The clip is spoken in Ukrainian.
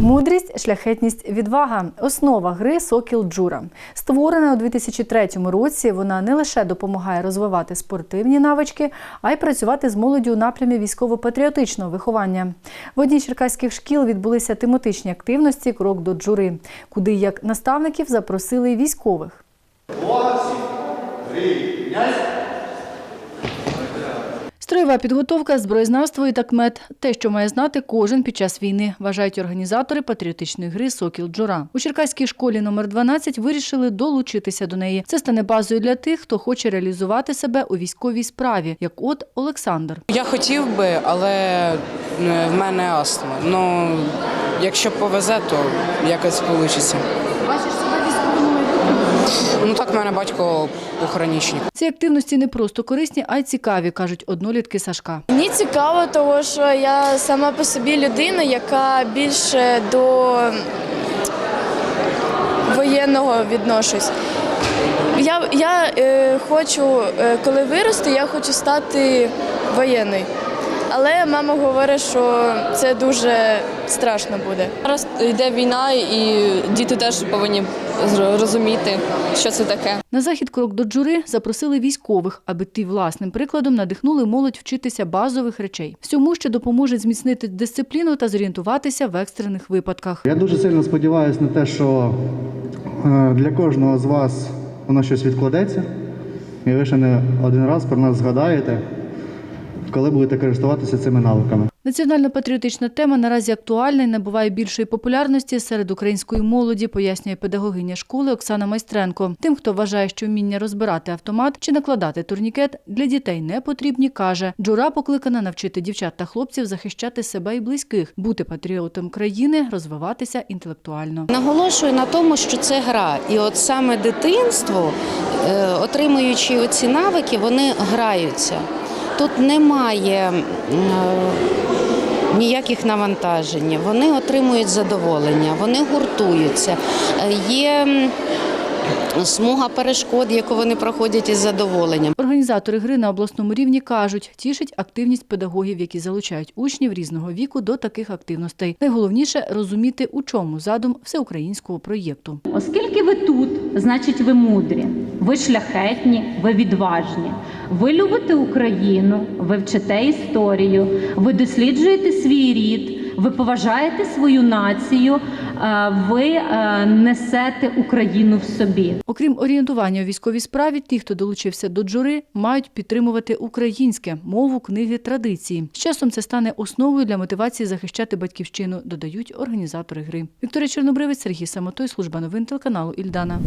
Мудрість, шляхетність, відвага основа гри Сокіл Джура. Створена у 2003 році. Вона не лише допомагає розвивати спортивні навички, а й працювати з молоддю у напрямі військово-патріотичного виховання. В одній черкаських шкіл відбулися тематичні активності Крок до джури, куди як наставників запросили військових. Строєва підготовка, зброєзнавство і такмет – те, що має знати кожен під час війни, вважають організатори патріотичної гри «Сокіл Джура». У Черкаській школі номер 12 вирішили долучитися до неї. Це стане базою для тих, хто хоче реалізувати себе у військовій справі, як от Олександр. Я хотів би, але в мене астма. Ну, якщо повезе, то якось вийде. Бачиш себе Ну так в мене батько похоронічник. Ці активності не просто корисні, а й цікаві, кажуть однолітки Сашка. Мені цікаво, тому що я сама по собі людина, яка більше до воєнного відношусь. Я, я е, хочу, е, коли виросту, я хочу стати воєнною. Але мама говорить, що це дуже страшно буде. Зараз йде війна, і діти теж повинні розуміти, що це таке. На захід крок до джури запросили військових, аби ті власним прикладом надихнули молодь вчитися базових речей. Всьому, що допоможе зміцнити дисципліну та зорієнтуватися в екстрених випадках. Я дуже сильно сподіваюся на те, що е, для кожного з вас воно щось відкладеться, і ви ще не один раз про нас згадаєте, коли будете користуватися цими навиками. Національно-патріотична тема наразі актуальна і набуває більшої популярності серед української молоді, пояснює педагогиня школи Оксана Майстренко. Тим, хто вважає, що вміння розбирати автомат чи накладати турнікет для дітей не потрібні, каже, джура покликана навчити дівчат та хлопців захищати себе і близьких, бути патріотом країни, розвиватися інтелектуально. Наголошую на тому, що це гра, і от саме дитинство, е, отримуючи оці навики, вони граються. Тут немає е, ніяких навантажень, вони отримують задоволення, вони гуртуються. Е, Є смуга перешкод, яку вони проходять із задоволенням. Організатори гри на обласному рівні кажуть, тішить активність педагогів, які залучають учнів різного віку до таких активностей. Найголовніше розуміти, у чому задум всеукраїнського проєкту. Оскільки ви тут, значить ви мудрі, ви шляхетні, ви відважні. Ви любите Україну, ви вчите історію, ви досліджуєте свій рід, ви поважаєте свою націю, е, ви е, несете Україну в собі. Окрім орієнтування у військовій справі, ті, хто долучився до джури, мають підтримувати українське мову, книги, традиції. З часом це стане основою для мотивації захищати батьківщину, додають організатори гри. Вікторія Чорнобривець, Сергій Самотой, служба новин телеканалу Ільдана.